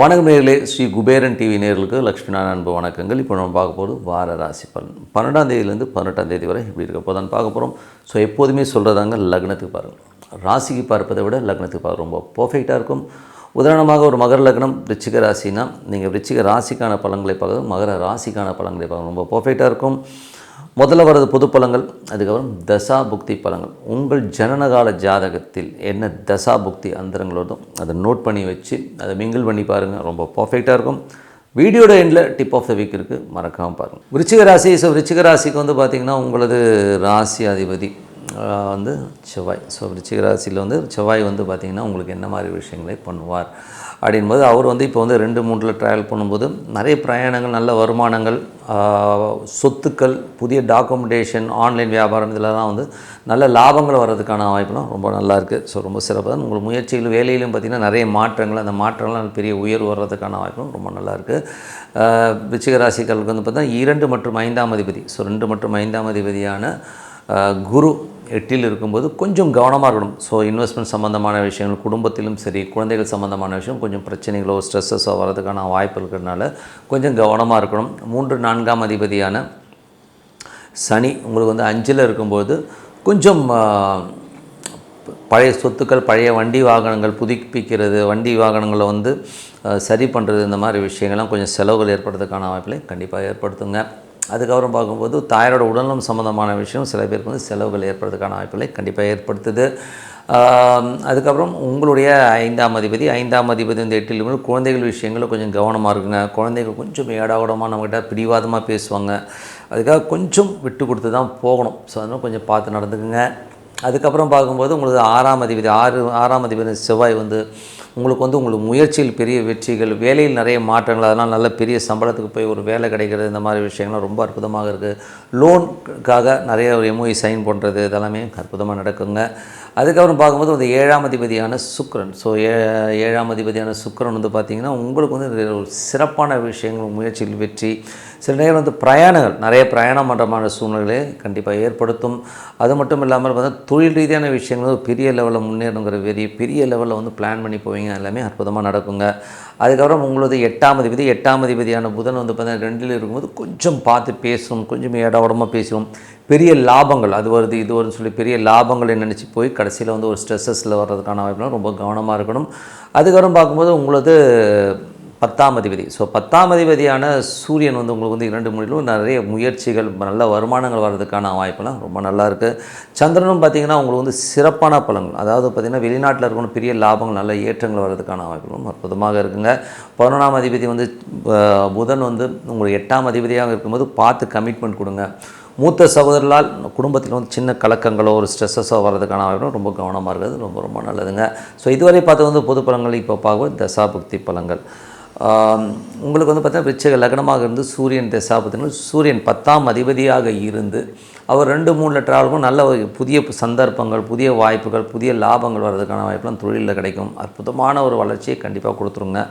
வணக்கம் நேர்களே ஸ்ரீ குபேரன் டிவி நேர்களுக்கு லக்ஷ்மி நாராயண அன்பு வணக்கங்கள். இப்போ நம்ம பார்க்க போகிறது வார ராசி பலன். பன்னெண்டாம் தேதியிலேருந்து பதினெட்டாம் தேதி வரை இப்படி இருக்க போதான் பார்க்க போகிறோம் ஸோ எப்போதுமே சொல்கிறதாங்க லக்னத்துக்கு பாருங்கள் ராசிக்கு பார்ப்பதை விட லக்னத்துக்கு பார்க்க ரொம்ப பர்ஃபெக்டாக இருக்கும். உதாரணமாக ஒரு மகர லக்னம் ரிச்சிக ராசினா நீங்கள் ரிச்சிக ராசிக்கான பலன்களை பார்க்குறது மகர ராசிக்கான பலன்களை பார்க்க ரொம்ப பர்ஃபெக்டாக இருக்கும். முதல்ல வர்றது பொது பலங்கள் அதுக்கப்புறம் தசா புக்தி பலங்கள். உங்கள் ஜனனகால ஜாதகத்தில் என்ன தசா புக்தி அந்தரங்கள் வருதோ அதை நோட் பண்ணி வச்சு அதை மிங்கிள் பண்ணி பாருங்கள் ரொம்ப பர்ஃபெக்டாக இருக்கும். வீடியோட எண்டில் டிப் ஆஃப் த வீக் இருக்குது மறக்காமல் பாருங்கள் விருச்சிக ராசி ஸோ விருச்சிக ராசிக்கு வந்து பார்த்திங்கன்னா உங்களது ராசி அதிபதி வந்து செவ்வாய். ஸோ விருச்சிக ராசியில் வந்து செவ்வாய் வந்து பார்த்திங்கன்னா உங்களுக்கு என்ன மாதிரி விஷயங்களை பண்ணுவார்? அப்படின்போது அவர் வந்து இப்போ வந்து ரெண்டு மூன்றில் ட்ராவல் பண்ணும்போது நிறைய பிரயாணங்கள் நல்ல வருமானங்கள் சொத்துக்கள் புதிய டாக்குமெண்டேஷன் ஆன்லைன் வியாபாரம் இதெல்லாம் வந்து நல்ல லாபங்கள் வர்றதுக்கான வாய்ப்புலாம் ரொம்ப நல்லா இருக்குது ஸோ ரொம்ப சிறப்பாக தான் உங்கள் முயற்சிகள் வேலையிலும் பார்த்திங்கன்னா நிறைய மாற்றங்கள் அந்த மாற்றங்கள்லாம் பெரிய உயர்வு வர்றதுக்கான வாய்ப்பும் ரொம்ப நல்லா இருக்குது விச்சிக ராசிகளுக்கு வந்து பார்த்தா இரண்டு மற்றும் ஐந்தாம் அதிபதி. ஸோ ரெண்டு மற்றும் ஐந்தாம் அதிபதியான குரு எட்டில் இருக்கும்போது கொஞ்சம் கவனமாக இருக்கணும். ஸோ இன்வெஸ்ட்மெண்ட் சம்மந்தமான விஷயங்கள் குடும்பத்திலும் சரி குழந்தைகள் சம்மந்தமான விஷயம் கொஞ்சம் பிரச்சனைகளோ ஸ்ட்ரெஸ்ஸஸோ வர்றதுக்கான வாய்ப்பு இருக்கிறதுனால கொஞ்சம் கவனமாக இருக்கணும். மூன்று நான்காம் அதிபதியான சனி உங்களுக்கு வந்து அஞ்சில் இருக்கும்போது கொஞ்சம் பழைய சொத்துக்கள் பழைய வண்டி வாகனங்கள் புதுப்பிக்கிறது வண்டி வாகனங்களை வந்து சரி பண்ணுறது இந்த மாதிரி விஷயங்கள்லாம் கொஞ்சம் செலவுகள் ஏற்படுறதுக்கான வாய்ப்புகளை கண்டிப்பாக ஏற்படுத்துங்க. அதுக்கப்புறம் பார்க்கும்போது தாயாரோட உடல்நலம் சம்மந்தமான விஷயம் சில பேருக்கு வந்து செலவுகள் ஏற்படுறதுக்கான வாய்ப்புகளை கண்டிப்பாக ஏற்படுத்துது. அதுக்கப்புறம் உங்களுடைய ஐந்தாம் அதிபதி ஐந்தாம் அதிபதி வந்து எட்டில் இருக்கும்போது குழந்தைகள் விஷயங்களில் கொஞ்சம் கவனமாக இருக்குங்க குழந்தைகள் கொஞ்சம் ஏடாகூடமாக நம்மகிட்ட பிடிவாதமாக பேசுவாங்க. அதுக்காக கொஞ்சம் விட்டு கொடுத்து தான் போகணும். ஸோ அதனால் கொஞ்சம் பார்த்து நடந்துக்குங்க. அதுக்கப்புறம் பார்க்கும்போது உங்களுக்கு ஆறாம் அதிபதி ஆறு ஆறாம் அதிபதி செவ்வாய் வந்து உங்களுக்கு வந்து உங்களுக்கு முயற்சியில் பெரிய வெற்றிகள் வேலையில் நிறைய மாற்றங்கள் அதனால் நல்ல பெரிய சம்பளத்துக்கு போய் ஒரு வேலை கிடைக்கிறது இந்த மாதிரி விஷயங்கள்லாம் ரொம்ப அற்புதமாக இருக்குது லோனுக்காக நிறைய ஒரு எம்ஓஇ சைன் பண்ணுறது இதெல்லாமே அற்புதமாக நடக்குங்க. அதுக்கப்புறம் பார்க்கும்போது வந்து ஏழாம் அதிபதியான சுக்கரன். ஸோ ஏ ஏழாம் அதிபதியான சுக்கிரன் வந்து பார்த்திங்கன்னா உங்களுக்கு வந்து ஒரு சிறப்பான விஷயங்கள் முயற்சியில் வெற்றி சில நேரம் வந்து பிரயாணங்கள் நிறைய பிரயாணம் பண்ணுறமான சூழ்நிலை கண்டிப்பாக ஏற்படுத்தும். அது மட்டும் இல்லாமல் பார்த்தா தொழில் ரீதியான விஷயங்கள் பெரிய லெவலில் முன்னேறணுங்கிற பெரிய பெரிய லெவலில் வந்து பிளான் பண்ணி போவீங்க எல்லாமே அற்புதமாக நடக்குங்க. அதுக்கப்புறம் உங்களது எட்டாம் அதிபதி எட்டாம் அதிபதியான புதன் வந்து பார்த்தீங்கன்னா ரெண்டில் இருக்கும்போது கொஞ்சம் பார்த்து பேசும் கொஞ்சம் ஏடாவடமாக பேசுவோம் பெரிய லாபங்கள் அது வருது இது வருதுன்னு சொல்லி பெரிய லாபங்களை நினச்சி போய் கடைசியில் வந்து ஒரு ஸ்ட்ரெஸ்ஸஸில் வர்றதுக்கான வாய்ப்புலாம் ரொம்ப கவனமாக இருக்கணும். அதுக்கப்புறம் பார்க்கும்போது உங்களது பத்தாம் அதிபதி. ஸோ பத்தாம் அதிபதியான சூரியன் வந்து உங்களுக்கு வந்து இரண்டு மொழியிலும் நிறைய முயற்சிகள் நல்ல வருமானங்கள் வர்றதுக்கான வாய்ப்பெல்லாம் ரொம்ப நல்லா இருக்குது சந்திரனும் பார்த்திங்கன்னா உங்களுக்கு வந்து சிறப்பான பலன்கள் அதாவது பார்த்திங்கன்னா வெளிநாட்டில் இருக்கணும் பெரிய லாபங்கள் நல்ல ஏற்றங்கள் வர்றதுக்கான வாய்ப்புகளும் அற்புதமாக இருக்குங்க. பதினொன்றாம் அதிபதி வந்து புதன் வந்து உங்களுக்கு எட்டாம் அதிபதியாக இருக்கும்போது பார்த்து கமிட்மெண்ட் கொடுங்க. மூத்த சகோதரர்களால் குடும்பத்தில் வந்து சின்ன கலக்கங்களோ ஒரு ஸ்ட்ரெஸ்ஸஸோ வர்றதுக்கான வாய்ப்பும் ரொம்ப கவனமாக இருக்கிறது. ரொம்ப ரொம்ப நல்லதுங்க. ஸோ இதுவரை பார்த்து வந்து பொது பழங்கள் இப்போ பார்க்கும்போது தசாபக்தி பழங்கள் உங்களுக்கு வந்து பார்த்தீங்கன்னா விருச்சிக லக்னமாக இருந்து சூரியன் தசாபத்தினால் சூரியன் பத்தாம் அதிபதியாக இருந்து அவர் ரெண்டு மூணில் ட்ராவலுக்கும் நல்ல ஒரு புதிய சந்தர்ப்பங்கள் புதிய வாய்ப்புகள் புதிய லாபங்கள் வர்றதுக்கான வாய்ப்புலாம் தொழிலில் கிடைக்கும். அற்புதமான ஒரு வளர்ச்சியை கண்டிப்பாக கொடுத்துருங்க.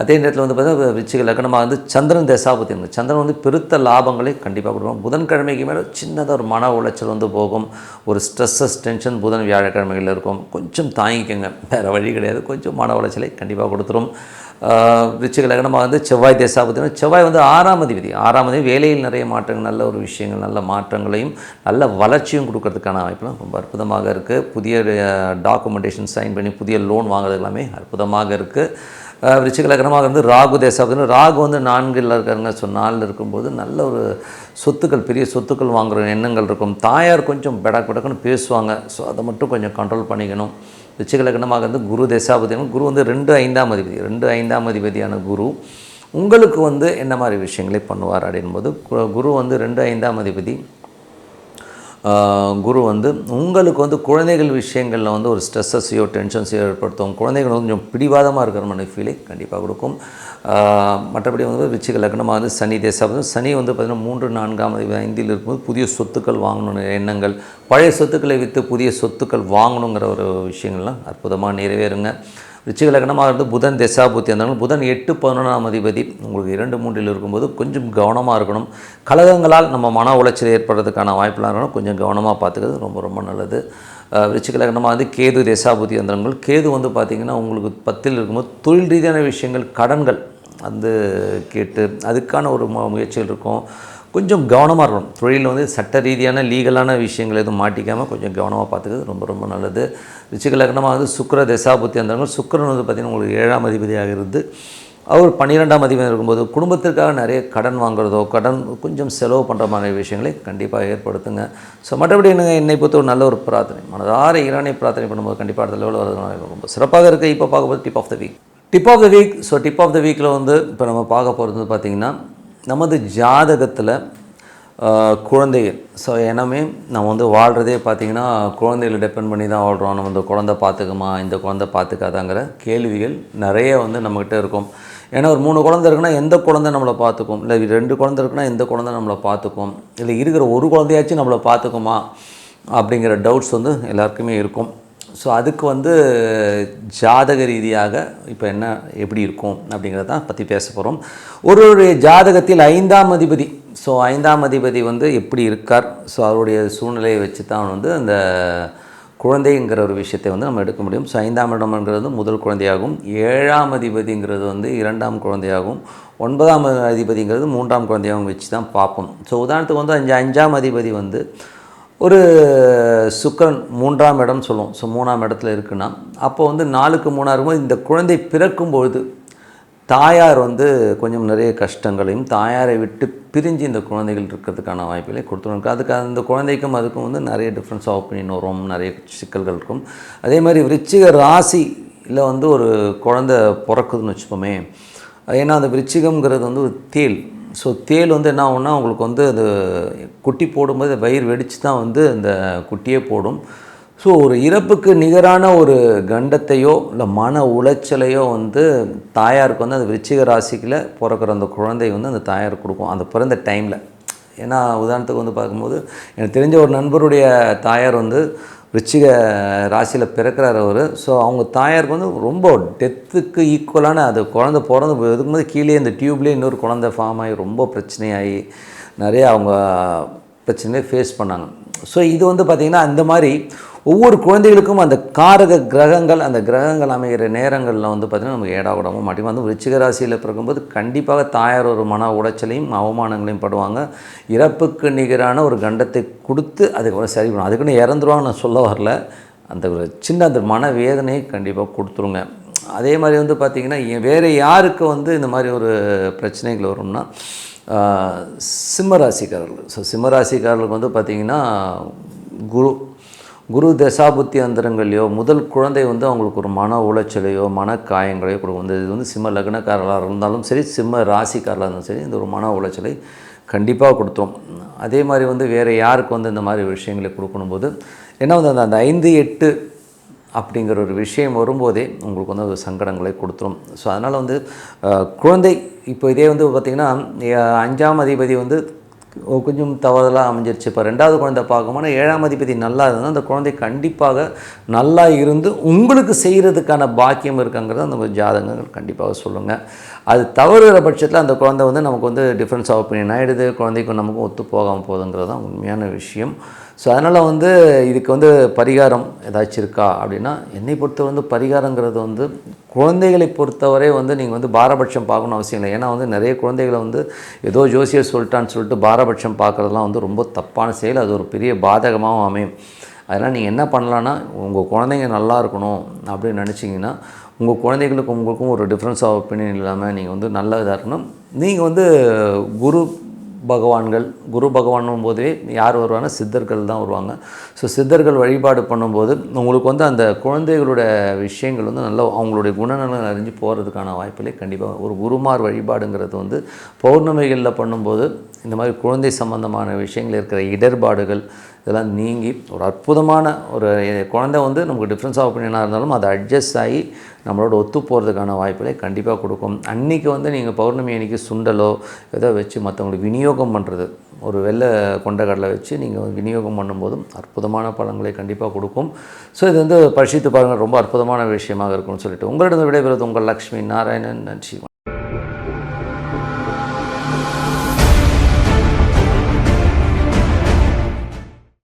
அதே நேரத்தில் வந்து பார்த்தீங்கன்னா விச்சிக லக்னமாக வந்து சந்திரன் தசாபதி இருக்கு. சந்திரன் வந்து பெருத்த லாபங்களை கண்டிப்பாக கொடுக்கும். புதன்கிழமைக்கு மேலே சின்னதாக ஒரு மன உளைச்சல் வந்து போகும். ஒரு ஸ்ட்ரெஸ்ஸஸ் டென்ஷன் புதன் வியாழக்கிழமைகளில் இருக்கும். கொஞ்சம் தாங்கிக்கோங்க. வேறு வழி கிடையாது. கொஞ்சம் மன உளைச்சலை கண்டிப்பாக கொடுத்துரும். விச்சிக லக்னமாக வந்து செவ்வாய் தசாபதி செவ்வாய் வந்து ஆறாம் அதிபதி. ஆறாம் அதிபதி வேலையில் நிறைய மாற்றங்கள் நல்ல ஒரு விஷயங்கள் நல்ல மாற்றங்களையும் நல்ல வளர்ச்சியும் கொடுக்கறதுக்கான வாய்ப்புலாம் ரொம்ப அற்புதமாக இருக்குது புதிய டாக்குமெண்டேஷன் சைன் பண்ணி புதிய லோன் வாங்குறது எல்லாமே அற்புதமாக இருக்குது விருச்சிக வந்து இருந்து ராகு தேசாபதினு ராகு வந்து நான்கில் இருக்காருங்க ஸோ நாலில் இருக்கும்போது நல்ல ஒரு சொத்துக்கள் பெரிய சொத்துக்கள் வாங்குகிற எண்ணங்கள் இருக்கும். தாயார் கொஞ்சம் பெடக் பெடக்குன்னு பேசுவாங்க. ஸோ அதை மட்டும் கொஞ்சம் கண்ட்ரோல் பண்ணிக்கணும். விருச்சிக வந்து இருந்து குரு தேசாபதினும் குரு வந்து ரெண்டு ஐந்தாம் அதிபதி ரெண்டு ஐந்தாம் அதிபதியான குரு உங்களுக்கு வந்து என்ன மாதிரி விஷயங்களை பண்ணுவார் அப்படின்போது கு- குரு வந்து ரெண்டு ஐந்தாம் அதிபதி குரு வந்து உங்களுக்கு வந்து குழந்தைகள் விஷயங்களில் வந்து ஒரு ஸ்ட்ரெஸ்ஸஸையோ டென்ஷன்ஸையோ ஏற்படுத்தும். குழந்தைகள் வந்து கொஞ்சம் பிடிவாதமாக இருக்கிற மாதிரி ஃபீலை கண்டிப்பாக கொடுக்கும். மற்றபடி வந்து விச்சிக லக்னமாக வந்து சனி தேசம் சனி வந்து பார்த்திங்கன்னா மூன்று நான்காம் ஐந்தில் இருக்கும்போது புதிய சொத்துக்கள் வாங்கணும்னு எண்ணங்கள். பழைய சொத்துக்களை விற்று புதிய சொத்துக்கள் வாங்கணுங்கிற ஒரு விஷயங்கள்லாம் அற்புதமாக நிறைவேறுங்க. ரிச்சிக லக்னமாக இருந்து புதன் திசாபுத்தி இருந்தாலும் புதன் எட்டு பதினொன்றாம் அதிபதி உங்களுக்கு இரண்டு மூன்றில் இருக்கும்போது கொஞ்சம் கவனமாக இருக்கணும். கழகங்களால் நம்ம மன உளைச்சல் ஏற்படுறதுக்கான வாய்ப்பெல்லாம் இருக்கணும். கொஞ்சம் கவனமாக பார்த்துக்கிறது ரொம்ப ரொம்ப நல்லது. விருச்சிக லக்னமாக வந்து கேது தேசாபுத்தி யந்திரங்கள் கேது வந்து பார்த்திங்கன்னா உங்களுக்கு பத்தில் இருக்கும்போது தொழில் ரீதியான விஷயங்கள் கடன்கள் வந்து கேட்டு அதுக்கான ஒரு முயற்சிகள் இருக்கும். கொஞ்சம் கவனமாக இருக்கணும். தொழிலில் வந்து சட்ட ரீதியான லீகலான விஷயங்கள் எதுவும் மாட்டிக்காமல் கொஞ்சம் கவனமாக பார்த்துக்கிறது ரொம்ப ரொம்ப நல்லது. ரிச்சிக லக்னமாக வந்து சுக்கர தசாபுத்தி அந்தங்கள் சுக்கரன் வந்து பார்த்திங்கன்னா உங்களுக்கு ஏழாம் அதிபதியாக இருந்து அவர் பன்னிரெண்டாம் அதிபதி இருக்கும்போது குடும்பத்திற்காக நிறைய கடன் வாங்குறதோ கடன் கொஞ்சம் செலவு பண்ணுற மாதிரி விஷயங்களை கண்டிப்பாக ஏற்படுத்துங்க. ஸோ மற்றபடி என்னங்க? என்னை பொறுத்த ஒரு நல்ல ஒரு பிரார்த்தனை. மனதார ஈரானை பிரார்த்தனை பண்ணும்போது கண்டிப்பாக அடுத்த லெவலில் வரது ரொம்ப சிறப்பாக இருக்குது இப்போ பார்க்கும்போது tip of the week tip of the week so tip of the வீக்கில் வந்து இப்போ நம்ம பார்க்க போகிறது பார்த்திங்கன்னா நமது ஜாதகத்தில் குழந்தைகள். ஸோ எனவே நம்ம வந்து வாழ்கிறதே பார்த்திங்கன்னா குழந்தைகளை டிபெண்ட் பண்ணி தான் வாழ்கிறோம் நம்ம இந்த குழந்தை பார்த்துக்குமா இந்த குழந்தை பார்த்துக்காதாங்கிற கேள்விகள் நிறைய வந்து நம்மக்கிட்ட இருக்கும். ஏன்னா ஒரு மூணு குழந்தை இருக்குன்னா எந்த குழந்தை நம்மளை பார்த்துக்கும் இல்லை ரெண்டு குழந்தை இருக்குன்னா எந்த குழந்தை நம்மளை பார்த்துக்கும் இல்லை இருக்கிற ஒரு குழந்தையாச்சும் நம்மளை பார்த்துக்குமா அப்படிங்கிற டவுட்ஸ் வந்து எல்லாருக்குமே இருக்கும். ஸோ அதுக்கு வந்து ஜாதக ரீதியாக இப்போ என்ன எப்படி இருக்கும் அப்படிங்கிறத பற்றி பேச போகிறோம் ஒரு ஒரு ஜாதகத்தில் ஐந்தாம் அதிபதி ஸோ ஐந்தாம் அதிபதி வந்து எப்படி இருக்கார்? ஸோ அவருடைய சூழ்நிலையை வச்சு தான் வந்து அந்த குழந்தைங்கிற ஒரு விஷயத்தை வந்து நம்ம எடுக்க முடியும். ஸோ ஐந்தாம் இடம்ங்கிறது முதல் குழந்தையாகும். ஏழாம் அதிபதிங்கிறது வந்து இரண்டாம் குழந்தையாகும். ஒன்பதாம் அதிபதிங்கிறது மூன்றாம் குழந்தையாகவும் வச்சு தான் பார்ப்போம். ஸோ உதாரணத்துக்கு வந்து அஞ்சு அஞ்சாம் அதிபதி வந்து ஒரு சுக்கரன் மூன்றாம் இடம் சொல்லுவோம். ஸோ மூணாம் இடத்துல இருக்குன்னா அப்போ வந்து நாலுக்கு மூணாக இருக்கும்போது இந்த குழந்தை பிறக்கும்பொழுது தாயார் வந்து கொஞ்சம் நிறைய கஷ்டங்களையும் தாயாரை விட்டு பிரிஞ்சு இந்த குழந்தைகள் இருக்கிறதுக்கான வாய்ப்புகளை கொடுத்துருவோம் அதுக்கு அந்த குழந்தைக்கும் அதுக்கும் வந்து நிறைய டிஃப்ரென்ஸ் ஆஃப் ஒப்பீனியன் வரும் நிறைய சிக்கல்கள் இருக்கும். அதே மாதிரி விருச்சிக ராசியில் வந்து ஒரு குழந்தை பிறக்குதுன்னு வச்சுப்போமே ஏன்னா அந்த விருச்சிகம்ங்கிறது வந்து ஒரு தேல் ஸோ தேல் வந்து என்ன ஆகும்னா உங்களுக்கு வந்து அது குட்டி போடும்போது வயிறு வெடித்து தான் வந்து அந்த குட்டியே போடும். ஸோ ஒரு இறப்புக்கு நிகரான ஒரு கண்டத்தையோ இல்லை மன உளைச்சலையோ வந்து தாயாருக்கு வந்து அந்த விருச்சிக ராசிக்கில் பிறக்கிற அந்த குழந்தை வந்து அந்த தாயார் கொடுக்கும். அந்த பிறந்த டைமில் ஏன்னா உதாரணத்துக்கு வந்து பார்க்கும்போது எனக்கு தெரிஞ்ச ஒரு நண்பருடைய தாயார் வந்து ரிச்சிக ராசியில் பிறக்கிறார் அவர். ஸோ அவங்க தாயாருக்கு வந்து ரொம்ப டெத்துக்கு ஈக்குவலான அது குழந்தை பிறந்து இருக்கும்போது கீழே இந்த டியூப்லேயே இன்னொரு குழந்தை ஃபார்ம் ஆகி ரொம்ப பிரச்சனையாகி நிறைய அவங்க பிரச்சனையை ஃபேஸ் பண்ணாங்க. ஸோ இது வந்து பார்த்திங்கன்னா அந்த மாதிரி ஒவ்வொரு குழந்தைகளுக்கும் அந்த காரக கிரகங்கள் அந்த கிரகங்கள் அமைகிற நேரங்களில் வந்து பார்த்திங்கன்னா நமக்கு ஏடா கூடமும் மாட்டி வந்து விருச்சிக ராசியில் பிறக்கும்போது கண்டிப்பாக தாயார் ஒரு மன உடைச்சலையும் அவமானங்களையும் படுவாங்க. இறப்புக்கு நிகரான ஒரு கண்டத்தை கொடுத்து அதுக்கப்புறம் சரி பண்ணும் அதுக்குன்னு இறந்துருவாங்க நான் சொல்ல வரல. அந்த ஒரு சின்ன அந்த மன வேதனையை கண்டிப்பாக கொடுத்துருங்க. அதே மாதிரி வந்து பார்த்திங்கன்னா வேறு யாருக்கு வந்து இந்த மாதிரி ஒரு பிரச்சனைகள் வரும்னா சிம்மராசிக்காரர்கள் ஸோ சிம்மராசிக்காரர்களுக்கு வந்து பார்த்திங்கன்னா குரு குரு தசாபுத்தி அந்தரங்களையோ முதல் குழந்தை வந்து அவங்களுக்கு ஒரு மன உளைச்சலையோ மன காயங்களையோ கொடுக்கும். இந்த இது வந்து சிம்ம லக்னக்காரர்களாக இருந்தாலும் சரி சிம்ம ராசிக்காரர்களாக இருந்தாலும் சரி இந்த ஒரு மன உளைச்சலை கண்டிப்பாக கொடுத்தோம். அதே மாதிரி வந்து வேறு யாருக்கு வந்து இந்த மாதிரி விஷயங்களை கொடுக்கணும்போது ஏன்னா வந்து அந்த அந்த ஐந்து எட்டு அப்படிங்கிற ஒரு விஷயம் வரும்போதே உங்களுக்கு வந்து அது சங்கடங்களை கொடுத்துரும். ஸோ அதனால் வந்து குழந்தை இப்போ இதே வந்து பார்த்திங்கன்னா அஞ்சாம் அதிபதி வந்து கொஞ்சம் தவறுதலாக அமைஞ்சிருச்சு. இப்போ ரெண்டாவது குழந்தை பார்க்கும்போது ஏழாம் அதிபதி நல்லா இருந்தால் அந்த குழந்தை கண்டிப்பாக நல்லா இருந்து உங்களுக்கு செய்கிறதுக்கான பாக்கியம் இருக்குங்கிறத அந்த ஜாதகங்கள் கண்டிப்பாக சொல்லுங்கள் அது தவறுகிற பட்சத்தில் அந்த குழந்தை வந்து நமக்கு வந்து டிஃப்ரென்ஸ் ஆஃப் ஒப்பீனியன் ஆகிடுது குழந்தைக்கும் நமக்கும் ஒத்து போகாமல் போகுதுங்கிறது தான் உண்மையான விஷயம். ஸோ அதனால் வந்து இதுக்கு வந்து பரிகாரம் ஏதாச்சும் இருக்கா அப்படின்னா என்னை பொறுத்த வந்து பரிகாரங்கிறது வந்து குழந்தைகளை பொறுத்தவரை வந்து நீங்கள் வந்து பாரபட்சம் பார்க்கணும் அவசியம் இல்லை. ஏன்னா வந்து நிறைய குழந்தைகளை வந்து ஏதோ ஜோசியர் சொல்லிட்டான்னு சொல்லிட்டு பாரபட்சம் பார்க்குறதுலாம் வந்து ரொம்ப தப்பான செயல். அது ஒரு பெரிய பாதகமாகவும் அமையும். அதனால் நீங்கள் என்ன பண்ணலான்னா உங்கள் குழந்தைங்க நல்லா இருக்கணும் அப்படின்னு நினச்சிங்கன்னா உங்கள் குழந்தைகளுக்கும் உங்களுக்கும் ஒரு டிஃப்ரென்ஸ் ஆஃப் ஒப்பீனியன் இல்லாமல் நீங்கள் வந்து நல்ல இதாக இருக்கணும். நீங்கள் வந்து குரு பகவான்கள் குரு பகவானும் போதே யார் வருவாங்க சித்தர்கள் தான் வருவாங்க. ஸோ சித்தர்கள் வழிபாடு பண்ணும்போது உங்களுக்கு வந்து அந்த குழந்தைகளோட விஷயங்கள் வந்து நல்லா அவங்களுடைய குணநலன் அறிஞ்சு போகிறதுக்கான வாய்ப்பிலே கண்டிப்பாக ஒரு குருமார் வழிபாடுங்கிறது வந்து பௌர்ணமிகளில் பண்ணும்போது இந்த மாதிரி குழந்தை சம்பந்தமான விஷயங்கள் இருக்கிற இடர்பாடுகள் இதெல்லாம் நீங்கி ஒரு அற்புதமான ஒரு குழந்தை வந்து நமக்கு டிஃப்ரென்ஸ் ஆஃப் ஒப்பீனியனாக இருந்தாலும் அதை அட்ஜஸ்ட் ஆகி நம்மளோட ஒத்து போகிறதுக்கான வாய்ப்புகளை கண்டிப்பாக கொடுக்கும். அன்றைக்கி வந்து நீங்கள் பௌர்ணமி அன்றைக்கி சுண்டலோ ஏதோ வச்சு மற்றவங்களுக்கு விநியோகம் பண்ணுறது ஒரு வெள்ளை கொண்டக்கடலை வச்சு நீங்கள் விநியோகம் பண்ணும்போதும் அற்புதமான பழங்களை கண்டிப்பாக கொடுக்கும். ஸோ இது வந்து பரிசித்து பாருங்கள் ரொம்ப அற்புதமான விஷயமாக இருக்கும்னு சொல்லிட்டு உங்களிடம் விடைபெறுவது உங்கள் லக்ஷ்மி நாராயணன். நன்றி